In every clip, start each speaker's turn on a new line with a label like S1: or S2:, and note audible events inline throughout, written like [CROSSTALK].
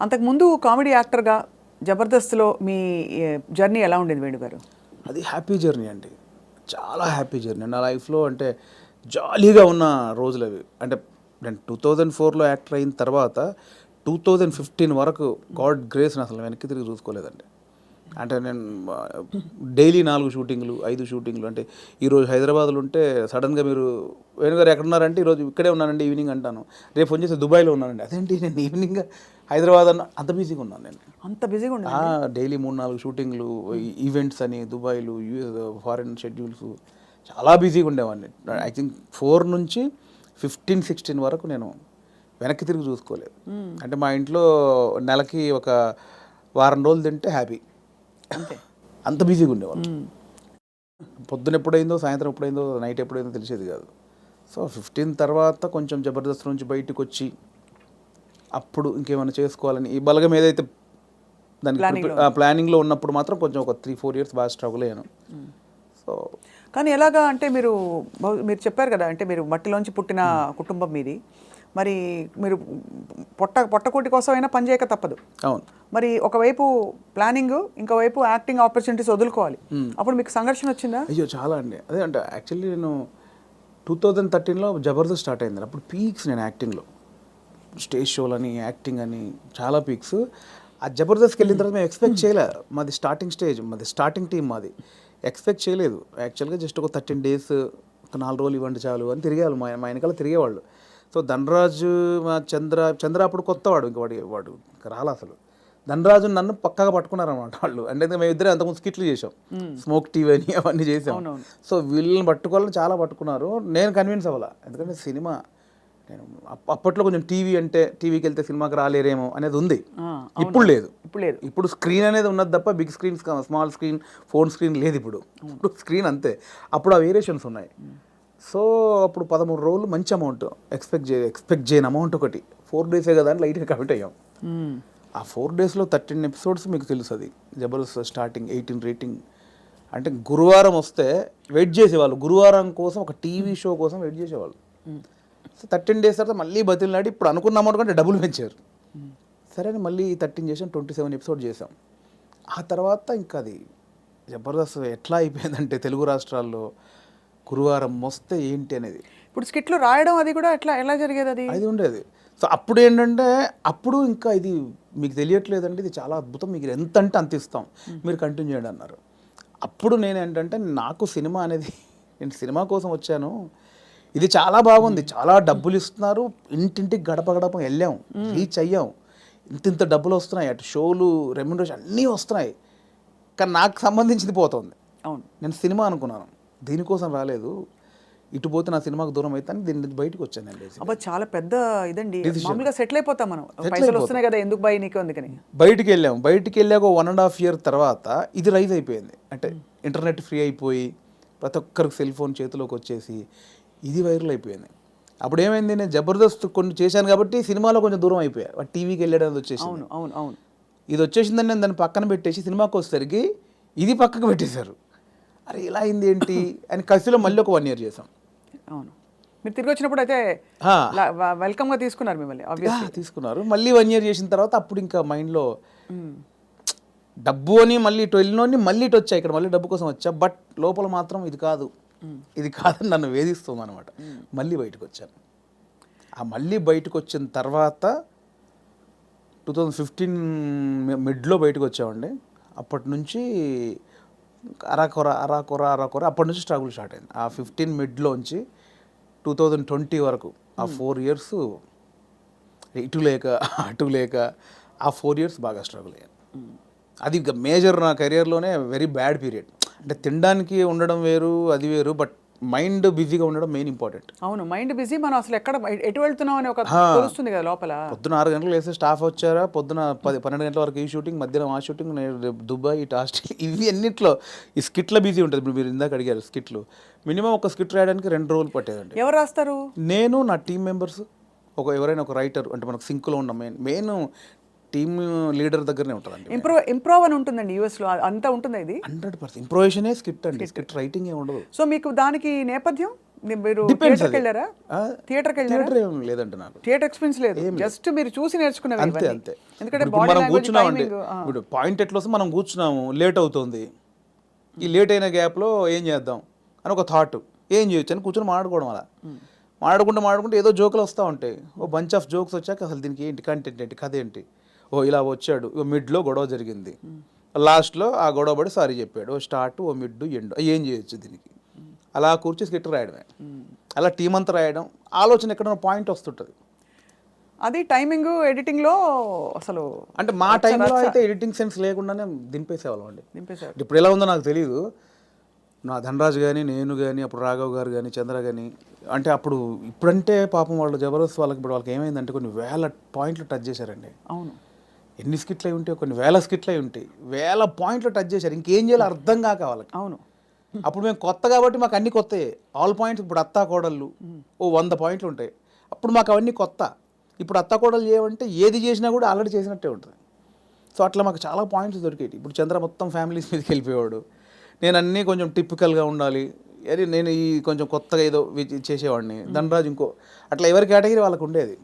S1: అంతకుముందు కామెడీ యాక్టర్గా జబర్దస్త్లో మీ జర్నీ ఎలా ఉండేది వేణుగారు
S2: అది హ్యాపీ జర్నీ అండి. చాలా హ్యాపీ జర్నీ. నా లైఫ్లో అంటే జాలీగా ఉన్న రోజులు అవి. అంటే నేను టూ థౌజండ్ ఫోర్లో యాక్టర్ అయిన తర్వాత టూ థౌజండ్ ఫిఫ్టీన్ వరకు గాడ్ గ్రేస్ అసలు వెనక్కి తిరిగి చూసుకోలేదండి. అంటే నేను డైలీ నాలుగు షూటింగ్లు ఐదు షూటింగ్లు అంటే ఈరోజు హైదరాబాద్లో ఉంటే సడన్గా మీరు వేణుగారు ఎక్కడ ఉన్నారంటే ఈరోజు ఇక్కడే ఉన్నానండి ఈవినింగ్ అంటాను. రేపు ఫోన్ చేసి దుబాయ్లో ఉన్నానండి. అదేంటి నేను ఈవినింగ్ హైదరాబాద్ అన్న అంత బిజీగా ఉన్నాను నేను.
S1: అంత బిజీగా ఉండేది
S2: డైలీ మూడు నాలుగు షూటింగ్లు ఈవెంట్స్ అని దుబాయ్లు యూఎస్ ఫారిన్ షెడ్యూల్స్ చాలా బిజీగా ఉండేవాడిని. ఐ థింక్ ఫోర్ నుంచి ఫిఫ్టీన్ సిక్స్టీన్ వరకు నేను వెనక్కి తిరిగి చూసుకోలేదు. అంటే మా ఇంట్లో నెలకి ఒక వారం రోజులు తింటే హ్యాపీ.
S1: అంతే.
S2: అంత బిజీగా ఉండేవాళ్ళు. పొద్దున ఎప్పుడైందో సాయంత్రం ఎప్పుడైందో నైట్ ఎప్పుడైందో తెలిసేది కాదు. సో ఫిఫ్టీన్ తర్వాత కొంచెం జబర్దస్త్ నుంచి బయటికి వచ్చి అప్పుడు ఇంకేమైనా చేసుకోవాలని ఈ బలగం ఏదైతే దానికి ప్లానింగ్లో ఉన్నప్పుడు మాత్రం కొంచెం ఒక త్రీ ఫోర్ ఇయర్స్ బాగా స్ట్రగుల్ అయ్యాను. సో
S1: కానీ ఎలాగా అంటే మీరు మీరు చెప్పారు కదా అంటే మీరు మట్టిలోంచి పుట్టిన కుటుంబం మీది. మరి మీరు పొట్ట పొట్టకూటి కోసం అయినా పనిచేయక తప్పదు.
S2: అవును.
S1: మరి ఒకవైపు ప్లానింగ్ ఇంకోవైపు యాక్టింగ్ ఆపర్చునిటీస్ వదులుకోవాలి. అప్పుడు మీకు సంఘర్షణ వచ్చిందా?
S2: అయ్యో చాలా అండి. అదే అంటే యాక్చువల్లీ నేను టూ థౌజండ్ థర్టీన్లో జబర్దస్త్ స్టార్ట్ అయింది. అప్పుడు పీక్స్ నేను యాక్టింగ్లో. స్టేజ్ షోలని యాక్టింగ్ అని చాలా పీక్స్. ఆ జబర్దస్త్కి వెళ్ళిన తర్వాత మేము ఎక్స్పెక్ట్ చేయలే. మాది స్టార్టింగ్ స్టేజ్ మాది స్టార్టింగ్ టీం మాది. ఎక్స్పెక్ట్ చేయలేదు. యాక్చువల్గా జస్ట్ ఒక థర్టీన్ డేస్ ఒక నాలుగు రోజులు ఇవ్వండి చాలు అని తిరిగేవాళ్ళు. మా మా వెనకాల తిరిగేవాళ్ళు. సో ధనరాజు మా చంద్ర చంద్ర అప్పుడు కొత్తవాడు ఇంక వాడి వాడు ఇంకా రాలా అసలు. ధనరాజు నన్ను పక్కగా పట్టుకున్నారన్నమాట వాళ్ళు. అంటే మేము ఇద్దరే అంతకుముందు స్కిట్లు చేసాం స్మోక్ టీవీ అని అవన్నీ చేసాం సో వీళ్ళని పట్టుకోవాలని చాలా పట్టుకున్నారు. నేను కన్విన్స్ అవ్వాల? ఎందుకంటే సినిమా నేను అప్ప- అప్పట్లో కొంచెం టీవీ అంటే టీవీకి వెళ్తే సినిమాకి రాలేరేమో అనేది ఉంది. ఇప్పుడు లేదు.
S1: ఇప్పుడు లేదు.
S2: ఇప్పుడు స్క్రీన్ అనేది ఉన్నది తప్ప big screen small screen phone screen లేదు ఇప్పుడు. ఇప్పుడు స్క్రీన్ అంతే. అప్పుడు ఆ వేరియేషన్స్ ఉన్నాయి. సో అప్పుడు పదమూడు రోజులు మంచి అమౌంట్. ఎక్స్పెక్ట్ చే ఎక్స్పెక్ట్ చేయని అమౌంట్ ఒకటి. ఫోర్ డేసే కదా అని లైట్గా కమిట్ అయ్యాం. ఆ ఫోర్ డేస్లో థర్టీన్ ఎపిసోడ్స్ మీకు తెలుసు అది. జబర్దస్త్ స్టార్టింగ్ ఎయిటీన్ రేటింగ్ అంటే గురువారం వస్తే వెయిట్ చేసేవాళ్ళు. గురువారం కోసం ఒక టీవీ షో కోసం వెయిట్ చేసేవాళ్ళు. సో థర్టీన్ డేస్ తర్వాత మళ్ళీ బతిలాడి ఇప్పుడు అనుకున్న అమౌంట్ కంటే డబ్బులు పెంచారు. సరే అని మళ్ళీ థర్టీన్ చేసాం ట్వంటీ సెవెన్ ఎపిసోడ్ చేసాం. ఆ తర్వాత ఇంకా అది జబర్దస్త్ ఎట్లా అయిపోయిందంటే తెలుగు రాష్ట్రాల్లో గురువారం వస్తే ఏంటి అనేది.
S1: ఇప్పుడు స్కిట్లు రాయడం అది కూడా ఎట్లా ఎలా జరిగేది అది?
S2: అది ఉండేది. సో అప్పుడు ఏంటంటే అప్పుడు ఇంకా ఇది మీకు తెలియట్లేదండి ఇది చాలా అద్భుతం. మీకు ఎంత అంటే అంత ఇస్తాం. మీరు కంటిన్యూ చేయండి అన్నారు. అప్పుడు నేను ఏంటంటే నాకు సినిమా అనేది నేను సినిమా కోసం వచ్చాను. ఇది చాలా బాగుంది. చాలా డబ్బులు ఇస్తున్నారు. ఇంటింటికి గడప గడప వెళ్ళాం. రీచ్ అయ్యాం. ఇంత ఇంత డబ్బులు వస్తున్నాయి. అటు షోలు రెమ్యునరేషన్ అన్నీ వస్తున్నాయి. కానీ నాకు సంబంధించింది పోతుంది.
S1: అవును.
S2: నేను సినిమా అనుకున్నాను. దీనికోసం రాలేదు. ఇటు పోతే నా సినిమాకు దూరం అయితే దీని నుంచి బయటకు వచ్చాను.
S1: అబ్బా చాలా పెద్ద ఇదండి. మామూలుగా సెటిల్ అయిపోతాం మనం. పైసలు వస్తున్నాయి కదా ఎందుకు భయ నీకు అందుకని?
S2: బయటికి వెళ్ళాం. బయటికి వెళ్ళాక వన్ అండ్ హాఫ్ ఇయర్ తర్వాత ఇది రైజ్ అయిపోయింది. అంటే ఇంటర్నెట్ ఫ్రీ అయిపోయి ప్రతి ఒక్కరికి సెల్ ఫోన్ చేతిలోకి వచ్చేసి ఇది వైరల్ అయిపోయింది. అప్పుడు ఏమైంది? నేను జబర్దస్త్ కొన్ని చేశాను కాబట్టి సినిమాలో కొంచెం దూరం అయిపోయా. టీవీకి వెళ్ళడం వచ్చేసింది.
S1: అవును అవును అవును.
S2: ఇది వచ్చేసిందని నేను దాన్ని పక్కన పెట్టేసి సినిమాకి వచ్చేసరికి ఇది పక్కకు పెట్టేశారు. అరే ఇలా అయింది ఏంటి? అని కసిలో మళ్ళీ ఒక వన్ ఇయర్ చేసాం
S1: అవును. మీరు తిరిగి వచ్చినప్పుడు అయితే
S2: ఆ.
S1: వెల్కమ్గా తీసుకున్నారు మిమ్మల్ని
S2: తీసుకున్నారు. మళ్ళీ వన్ ఇయర్ చేసిన తర్వాత అప్పుడు ఇంకా మైండ్లో డబ్బు అని మళ్ళీ ఇటు వెళ్ళినోని మళ్ళీ ఇటు వచ్చా ఇక్కడ మళ్ళీ డబ్బు కోసం వచ్చా బట్ లోపల మాత్రం ఇది కాదు. ఇది కాదని నన్ను వేధిస్తుంది అనమాట మళ్ళీ బయటకు వచ్చాను. ఆ మళ్ళీ బయటకు వచ్చిన తర్వాత టూ థౌజండ్ ఫిఫ్టీన్ మిడ్లో బయటకు వచ్చామండి. అప్పటి నుంచి అరాకొర అరాకొర అరాకొర అప్పటి నుంచి స్ట్రగుల్ స్టార్ట్ అయింది. ఆ ఫిఫ్టీన్ మిడ్లోంచి టూ థౌజండ్ ట్వంటీ వరకు ఆ ఫోర్ ఇయర్స్ ఇటు లేక అటు లేక ఆ ఫోర్ ఇయర్స్ బాగా స్ట్రగుల్ అయ్యాను. అది ఇంకా మేజర్ నా కెరియర్లోనే వెరీ బ్యాడ్ పీరియడ్ అంటే తినడానికి ఉండడం వేరు అది వేరు బట్ మైండ్ బిజీగా ఉండడం మెయిన్ ఇంపార్టెంట్.
S1: అవును మైండ్ బిజీ మనం అసలు ఎక్కడ ఎటు వెళ్తున్నాం అని ఒక తెలుస్తుంది కదా లోపల.
S2: పొద్దున ఆరు గంటలకు వేస్తే స్టాఫ్ వచ్చారా? పొద్దున పది పన్నెండు గంటల వరకు ఈ షూటింగ్ మధ్యాహ్నం ఆ షూటింగ్ దుబాయ్ ఇటు హాస్టల్ [LAUGHS] ఇవి అన్నిట్లో ఈ స్కిట్లో బిజీ ఉంటుంది. ఇప్పుడు మీరు ఇందాక అడిగారు స్కిట్లు. మినిమం ఒక స్కిట్ రాయడానికి రెండు రోజులు పట్టేదండి.
S1: ఎవరు రాస్తారు?
S2: నేను నా టీం మెంబర్స్ ఒక ఎవరైనా ఒక రైటర్ అంటే మనకు సింక్లో ఉన్న మెయిన్ మెయిన్ టీమ్ లీడర్ దగ్గరనే ఉంటుందండి.
S1: ఇంప్రూవ్ ఇంప్రూవ్ అని ఉంటుందండి యూఎస్లో. అంతా ఉంటుందా ఇది?
S2: Hundred percent. ఇంప్రొవేషనే స్క్రిప్ట్ అండి. స్క్రిప్ట్ రైటింగ్ ఏ ఉండదు.
S1: సో మీకు దానికి నేపథ్యం? మీరు థియేటర్కి. వెళ్ళారా థియేటర్కి వెళ్ళారా
S2: థియేటర్ ఏం లేదంటే నాకు.
S1: థియేటర్ ఎక్స్పీరియన్స్ లేదు. జస్ట్ మీరు చూసి నేర్చుకునేవి
S2: అంతే. అంతే.
S1: ఎందుకంటే
S2: మనం కూర్చున్నామండి. ఇప్పుడు పాయింట్ ఎట్లా వస్తే మనం కూర్చున్నాము లేట్ అవుతుంది. ఈ లేట్ అయిన గ్యాప్లో ఏం చేద్దాం? అని ఒక థాట్ ఏం చేయొచ్చు? అని కూర్చొని మాట్లాడుకోవడం అలా. మాట్లాడుకుంటే మాట్లాడుకుంటే ఏదో జోకులు వస్తూ ఉంటాయి. ఓ బంచ్ ఆఫ్ జోక్స్ వచ్చాక అసలు దీనికి ఏంటి? కంటెంట్ ఏంటి? కథ ఏంటి? ఓ ఇలా వచ్చాడు. ఓ మిడ్లో గొడవ జరిగింది. లాస్ట్లో ఆ గొడవ పడి సారీ చెప్పాడు. ఓ స్టార్ట్ ఓ మిడ్ ఎండ్ ఏం చేయొచ్చు దీనికి? అలా కూర్చి స్కిట్ రాయడమే. అలా టీం అంతా రాయడం ఆలోచన ఎక్కడ పాయింట్ వస్తుంటుంది.
S1: అది టైమింగ్ ఎడిటింగ్లో అసలు
S2: అంటే మా టైంలో అయితే ఎడిటింగ్ సెన్స్ లేకుండానే దింపేసేవాళ్ళం అండి.
S1: నింపేశారు
S2: ఇప్పుడు ఎలా ఉందో నాకు తెలియదు నా ధనరాజు కానీ నేను కానీ అప్పుడు రాఘవ్ గారు కానీ చంద్ర కానీ అంటే అప్పుడు ఇప్పుడంటే పాపం వాళ్ళు జబర్దస్త్ వాళ్ళకి ఇప్పుడు వాళ్ళకి ఏమైందంటే కొన్ని వేల పాయింట్లు టచ్ చేశారండి.
S1: అవును.
S2: ఎన్ని స్కిట్లు అయి ఉంటాయి కొన్ని వేల స్కిట్లు అయి ఉంటాయి. వేల పాయింట్లు టచ్ చేశారు. ఇంకేం చేయాలో అర్థం కాక వాళ్ళకి.
S1: అవును.
S2: అప్పుడు మేము కొత్త కాబట్టి మాకు అన్ని కొత్తయే. ఆల్ పాయింట్స్ ఇప్పుడు అత్తా కోడళ్ళు ఓ వంద పాయింట్లు ఉంటాయి. అప్పుడు మాకు అవన్నీ కొత్త. ఇప్పుడు అత్తా కోడలు చేయమంటే ఏది చేసినా కూడా ఆల్రెడీ చేసినట్టే ఉంటుంది. సో అట్లా మాకు చాలా పాయింట్స్ దొరికేవి ఇప్పుడు చంద్ర మొత్తం ఫ్యామిలీస్ మీదకి వెళ్ళిపోయేవాడు. నేను అన్నీ కొంచెం టిపికల్గా ఉండాలి. అరే నేను ఈ కొంచెం కొత్తగా ఏదో చేసేవాడిని. ధనరాజు ఇంకో అట్లా ఎవరి కేటగిరీ వాళ్ళకు ఉండేది.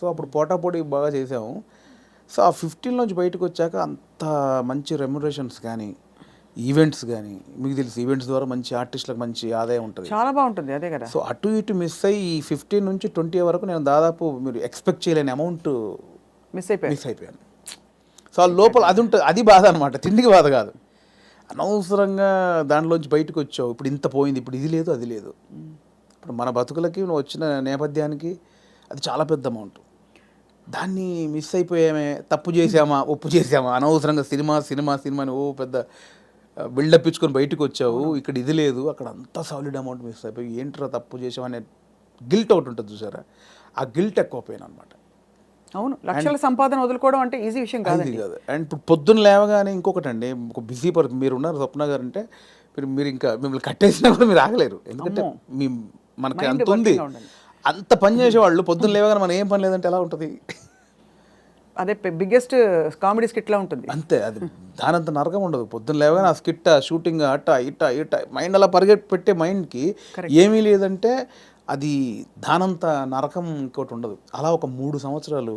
S2: సో అప్పుడు పోటాపోటీ బాగా చేసాము. సో ఆ ఫిఫ్టీన్ నుంచి బయటకు వచ్చాక అంత మంచి రెమ్యురేషన్స్ కానీ ఈవెంట్స్ కానీ మీకు తెలుసు ఈవెంట్స్ ద్వారా మంచి ఆర్టిస్టులకు మంచి ఆదాయం ఉంటుంది.
S1: చాలా బాగుంటుంది అదే కదా.
S2: సో అటు ఇటు మిస్ అయ్యి ఈ ఫిఫ్టీన్ నుంచి ట్వంటీ వరకు నేను దాదాపు మీరు ఎక్స్పెక్ట్ చేయలేని అమౌంట్
S1: మిస్ అయిపోయారు
S2: మిస్ అయిపోయాను. సో ఆ లోపల అది ఉంటుంది అది బాధ అనమాట తిండికి బాధ కాదు. అనవసరంగా దాంట్లోంచి బయటకు వచ్చావు ఇప్పుడు ఇంత పోయింది ఇప్పుడు ఇది లేదు అది లేదు. ఇప్పుడు మన బతుకులకి వచ్చిన నేపథ్యానికి అది చాలా పెద్ద అమౌంట్ దాన్ని మిస్ అయిపోయామే తప్పు చేసామా ఒప్పు చేసామా అనవసరంగా సినిమా సినిమా సినిమా అని ఓ పెద్ద బిల్డప్ ఇచ్చుకొని బయటకు వచ్చావు ఇక్కడ ఇది లేదు అక్కడ అంతా సాలిడ్ అమౌంట్ మిస్ అయిపోయి ఏంట్రా తప్పు చేసామనే గిల్ట్ ఒకటి ఉంటుంది చూసారా? ఆ గిల్ట్ ఎక్కువ పోయాను అనమాట
S1: అవును లక్షల సంపాదన వదులుకోవడం అంటే ఈజీ విషయం కాదండి.
S2: కాదు. అండ్ ఇప్పుడు పొద్దున్న లేవగానే ఇంకొకటి అండి ఒక బిజీ పర్ మీరు ఉన్నారు స్వప్న గారు అంటే మీరు మీరు ఇంకా మిమ్మల్ని కట్టేసినా కూడా మీరు ఆగలేరు. ఎందుకంటే మీ మనకి అంత ఉంది. అంత పని చేసేవాళ్ళు పొద్దున్న లేవగానే మనం ఏం పని లేదంటే ఎలా ఉంటుంది?
S1: అదే బిగ్గెస్ట్ కామెడీ స్కిట్ లా ఉంటుంది.
S2: అంతే అది దానంత నరకం ఉండదు. పొద్దున్న లేవగానే ఆ స్కిట్ షూటింగ్ అట్ట ఇట్ట ఇట్ట మైండ్ అలా పరిగెట్టి పెట్టే మైండ్కి ఏమీ లేదంటే అది దానంత నరకం ఇంకోటి ఉండదు. అలా ఒక మూడు సంవత్సరాలు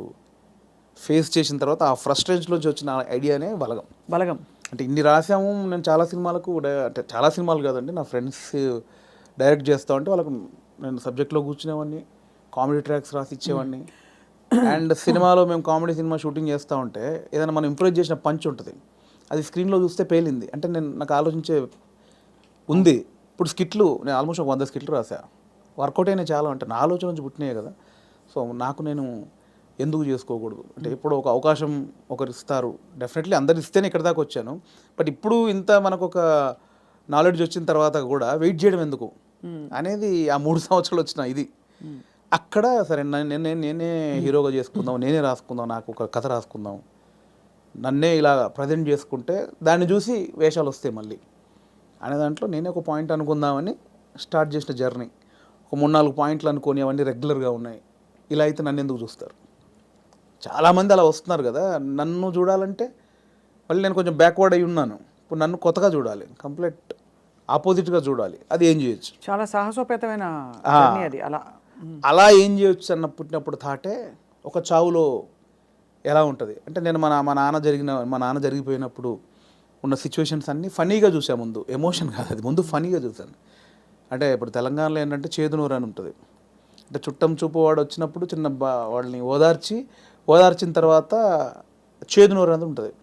S2: ఫేస్ చేసిన తర్వాత ఆ ఫ్రస్ట్రేషన్లోంచి వచ్చిన ఐడియానే బలగం.
S1: బలగం.
S2: అంటే ఇన్ని రాసాము నేను చాలా సినిమాలకు అంటే చాలా సినిమాలు కాదండి నా ఫ్రెండ్స్ డైరెక్ట్ చేస్తా ఉంటే వాళ్ళకు నేను సబ్జెక్ట్లో కూర్చునేవాడిని కామెడీ ట్రాక్స్ రాసి ఇచ్చేవాడిని అండ్ సినిమాలో మేము కామెడీ సినిమా షూటింగ్ చేస్తూ ఉంటే ఏదైనా మనం ఇంప్రూవ్ చేసిన పంచ్ ఉంటుంది. అది స్క్రీన్లో చూస్తే పేలింది. అంటే నేను నాకు ఆలోచించే ఉంది. ఇప్పుడు స్కిట్లు నేను ఆల్మోస్ట్ ఒక వంద స్కిట్లు రాసా వర్కౌట్ అయినా చాలా అంటే నా ఆలోచన నుంచి పుట్టినాయి కదా. సో నాకు నేను ఎందుకు చేసుకోకూడదు? అంటే ఇప్పుడు ఒక అవకాశం ఒకరు ఇస్తారు. డెఫినెట్లీ అందరు ఇస్తేనే ఇక్కడ దాకా వచ్చాను. బట్ ఇప్పుడు ఇంత మనకు ఒక నాలెడ్జ్ వచ్చిన తర్వాత కూడా వెయిట్ చేయడం ఎందుకు? అనేది ఆ మూడు సంవత్సరాలు వచ్చిన ఇది. అక్కడ సరే నన్ను- నేనే నేనే హీరోగా చేసుకుందాం నేనే రాసుకుందాం నాకు ఒక కథ రాసుకుందాం. నన్నే ఇలా ప్రజెంట్ చేసుకుంటే దాన్ని చూసి వేషాలు వస్తాయి మళ్ళీ. అనే దాంట్లో నేనే ఒక పాయింట్ అనుకుందామని స్టార్ట్ చేసిన జర్నీ ఒక మూడు నాలుగు పాయింట్లు అనుకొని అవన్నీ రెగ్యులర్గా ఉన్నాయి. ఇలా అయితే నన్ను ఎందుకు చూస్తారు? చాలామంది అలా వస్తున్నారు కదా. నన్ను చూడాలంటే మళ్ళీ నేను కొంచెం బ్యాక్వర్డ్ అయి ఉన్నాను. ఇప్పుడు నన్ను కొత్తగా చూడాలి. కంప్లీట్ ఆపోజిట్గా చూడాలి. అది ఏం చేయొచ్చు?
S1: చాలా సాహసోపేతమైన అది. అలా.
S2: అలా ఏం చేయొచ్చు అన్న పుట్టినప్పుడు థాటే ఒక చావులో ఎలా ఉంటుంది? అంటే నేను మన మా నాన్న జరిగిన మా నాన్న జరిగిపోయినప్పుడు ఉన్న సిచ్యువేషన్స్ అన్నీ ఫనీగా చూసా ముందు. ఎమోషన్ కాదు అది. ముందు ఫనీగా చూశాను అంటే ఇప్పుడు తెలంగాణలో ఏంటంటే చేదునూరు అని ఉంటుంది. అంటే చుట్టం చూపు వాడు వచ్చినప్పుడు చిన్న బా వాళ్ళని ఓదార్చి ఓదార్చిన తర్వాత చేదునూరు అనేది ఉంటుంది.